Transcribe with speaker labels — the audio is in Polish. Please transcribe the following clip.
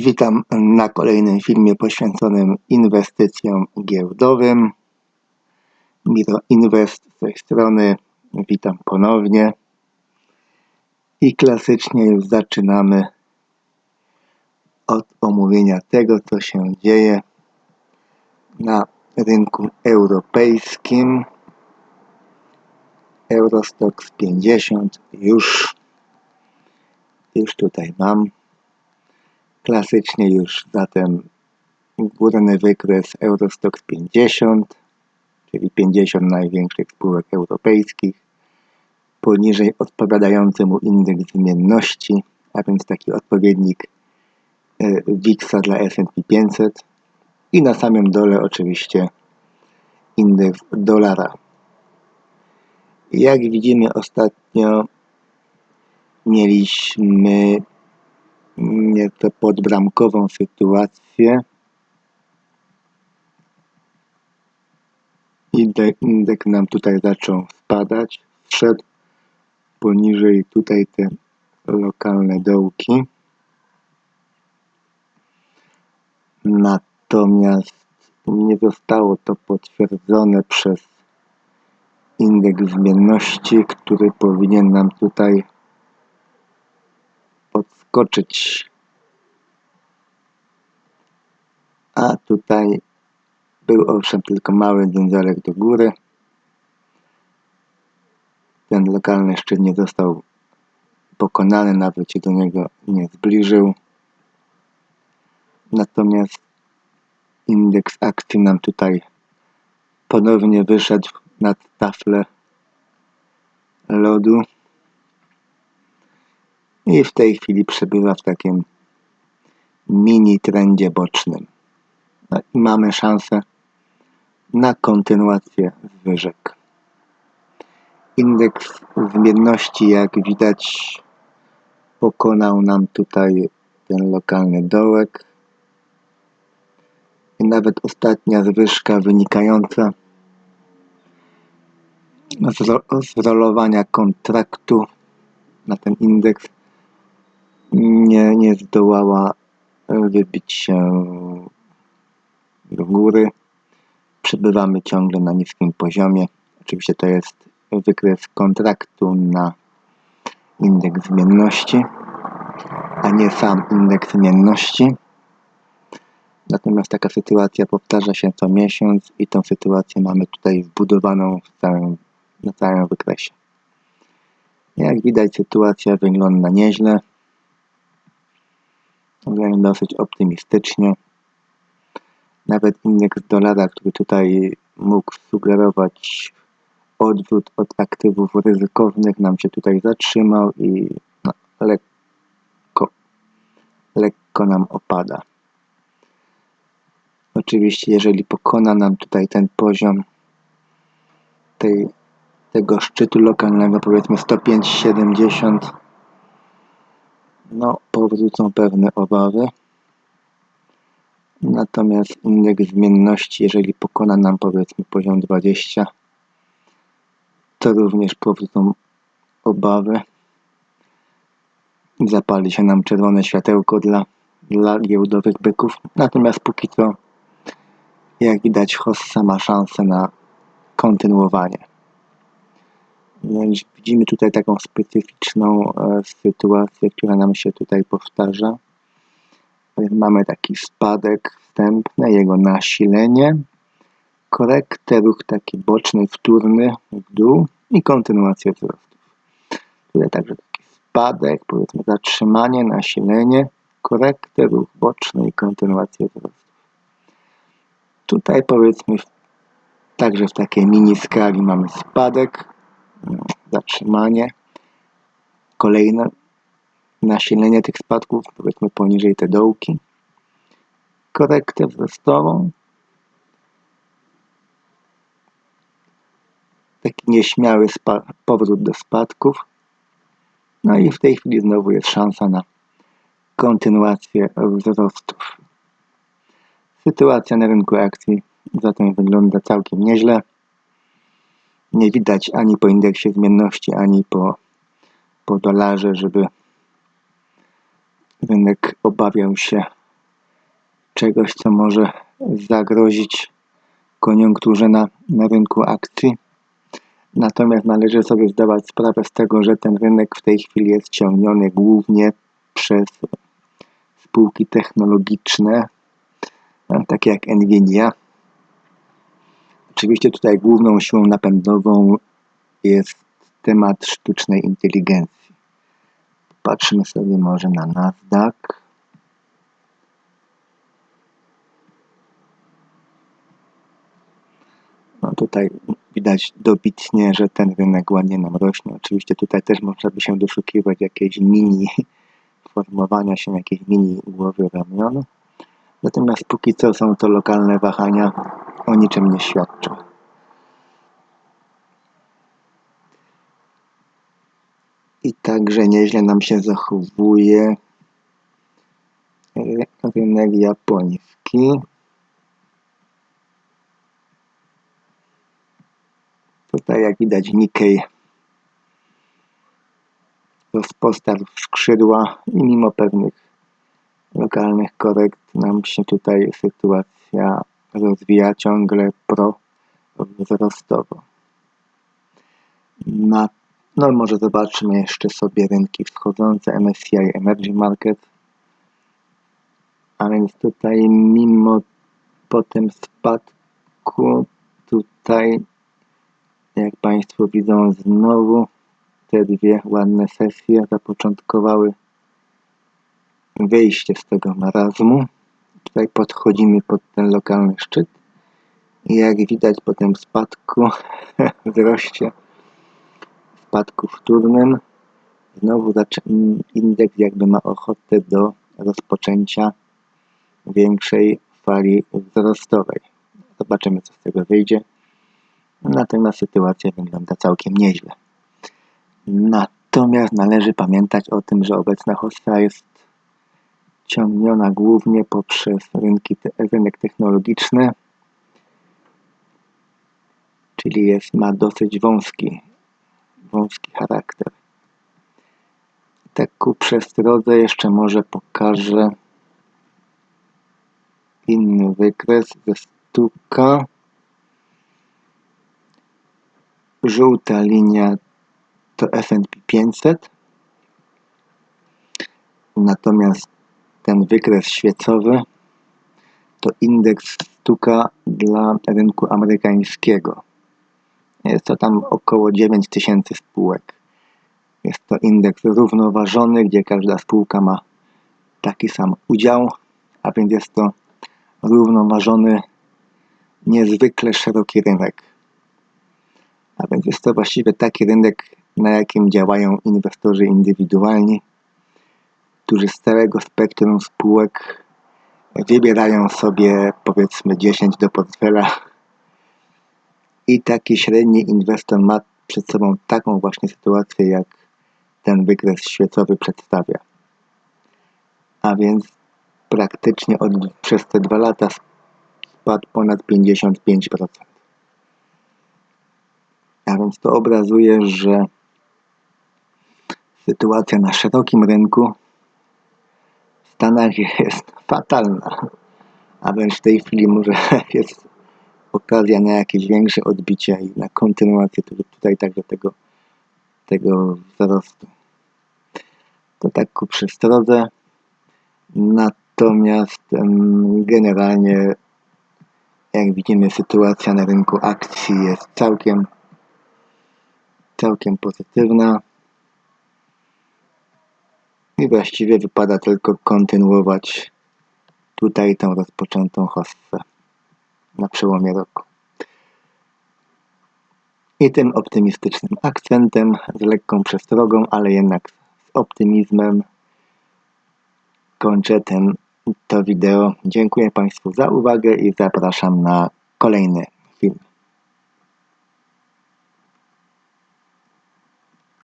Speaker 1: Witam na kolejnym filmie poświęconym inwestycjom giełdowym. Miro Invest z tej strony. Witam ponownie. I klasycznie już zaczynamy od omówienia tego, co się dzieje na rynku europejskim. Eurostox 50 już, już tutaj mam Klasycznie już zatem górny wykres Eurostox 50, czyli 50 największych spółek europejskich, poniżej odpowiadający mu indeks zmienności, a więc taki odpowiednik e, WIX-a dla S&P 500 i na samym dole oczywiście indeks dolara. Jak widzimy ostatnio mieliśmy nieco podbramkową sytuację. Indeks nam tutaj zaczął spadać, wszedł poniżej tutaj te lokalne dołki. Natomiast nie zostało to potwierdzone przez indeks zmienności, który powinien nam tutaj podskoczyć. A tutaj był owszem tylko mały dędzelek do góry. Ten lokalny szczyt nie został pokonany, nawet się do niego nie zbliżył. Natomiast indeks akcji nam tutaj ponownie wyszedł nad taflę lodu i w tej chwili przebywa w takim mini trendzie bocznym. No i mamy szansę na kontynuację zwyżek. Indeks zmienności, jak widać, pokonał nam tutaj ten lokalny dołek. I nawet ostatnia zwyżka wynikająca z rolowania kontraktu na ten indeks nie, nie zdołała e, wybić się do góry. Przebywamy ciągle na niskim poziomie. Oczywiście to jest wykres kontraktu na indeks zmienności, a nie sam indeks zmienności. Natomiast taka sytuacja powtarza się co miesiąc i tą sytuację mamy tutaj wbudowaną w całym, na całym wykresie. Jak widać sytuacja wygląda nieźle wręcz dosyć optymistycznie. Nawet indeks dolara, który tutaj mógł sugerować odwrót od aktywów ryzykownych, nam się tutaj zatrzymał i no, lekko, lekko nam opada. Oczywiście, jeżeli pokona nam tutaj ten poziom tej, tego szczytu lokalnego, powiedzmy 105,70, no, powrócą pewne obawy. Natomiast indeks zmienności, jeżeli pokona nam powiedzmy poziom 20, to również powrócą obawy. Zapali się nam czerwone światełko dla, dla giełdowych byków. Natomiast póki co, jak widać, Hossa ma szansę na kontynuowanie. Więc widzimy tutaj taką specyficzną e, sytuację, która nam się tutaj powtarza. Mamy taki spadek wstępny, jego nasilenie, korektę, ruch taki boczny, wtórny w dół i kontynuację wzrostów. Tutaj także taki spadek, powiedzmy zatrzymanie, nasilenie, korektę, ruch boczny i kontynuację wzrostów. Tutaj powiedzmy także w takiej mini skali mamy spadek, zatrzymanie, kolejne nasilenie tych spadków, powiedzmy poniżej te dołki, korektę wzrostową, taki nieśmiały powrót do spadków, no i w tej chwili znowu jest szansa na kontynuację wzrostów. Sytuacja na rynku akcji zatem wygląda całkiem nieźle nie widać ani po indeksie zmienności, ani po, po dolarze, żeby rynek obawiał się czegoś, co może zagrozić koniunkturze na, na rynku akcji. Natomiast należy sobie zdawać sprawę z tego, że ten rynek w tej chwili jest ciągniony głównie przez spółki technologiczne, takie jak Nvidia. Oczywiście tutaj główną siłą napędową jest temat sztucznej inteligencji. Patrzymy sobie może na Nasdaq. No tutaj widać dobitnie, że ten rynek ładnie nam rośnie. Oczywiście tutaj też można by się doszukiwać jakiejś mini formowania się, jakiejś mini głowy ramion. Natomiast póki co są to lokalne wahania, o niczym nie świadczą. I także nieźle nam się zachowuje rynek japoński. Tutaj jak widać Nikkei rozpostarł skrzydła i mimo pewnych lokalnych korekt nam się tutaj sytuacja rozwija ciągle pro wzrostowo. Na, no może zobaczmy jeszcze sobie rynki wschodzące MSCI Emerging Market. A więc tutaj mimo potem spadku tutaj jak Państwo widzą znowu te dwie ładne sesje zapoczątkowały wyjście z tego marazmu. Tutaj podchodzimy pod ten lokalny szczyt i jak widać po tym spadku, wzroście, spadku wtórnym, znowu indeks jakby ma ochotę do rozpoczęcia większej fali wzrostowej. Zobaczymy, co z tego wyjdzie. Natomiast sytuacja wygląda całkiem nieźle. Natomiast należy pamiętać o tym, że obecna hossa jest ciągniona głównie poprzez rynki, rynek technologiczny, czyli jest, ma dosyć wąski, wąski charakter. Tak ku przestrodze jeszcze może pokażę inny wykres ze stuka. Żółta linia to S&P 500. Natomiast ten wykres świecowy to indeks stuka dla rynku amerykańskiego. Jest to tam około 9000 spółek. Jest to indeks równoważony, gdzie każda spółka ma taki sam udział, a więc jest to równoważony, niezwykle szeroki rynek. A więc jest to właściwie taki rynek, na jakim działają inwestorzy indywidualni, którzy z całego spektrum spółek wybierają sobie powiedzmy 10 do portfela i taki średni inwestor ma przed sobą taką właśnie sytuację, jak ten wykres świecowy przedstawia. A więc praktycznie od, przez te dwa lata spadł ponad 55%. A więc to obrazuje, że sytuacja na szerokim rynku Stanach jest fatalna. A wręcz w tej chwili może jest okazja na jakieś większe odbicie i na kontynuację tutaj także tego, tego wzrostu. To tak ku przestrodze. Natomiast generalnie, jak widzimy, sytuacja na rynku akcji jest całkiem całkiem pozytywna. I właściwie wypada tylko kontynuować tutaj tą rozpoczętą hossę na przełomie roku. I tym optymistycznym akcentem, z lekką przestrogą, ale jednak z optymizmem kończę ten, to wideo. Dziękuję Państwu za uwagę i zapraszam na kolejne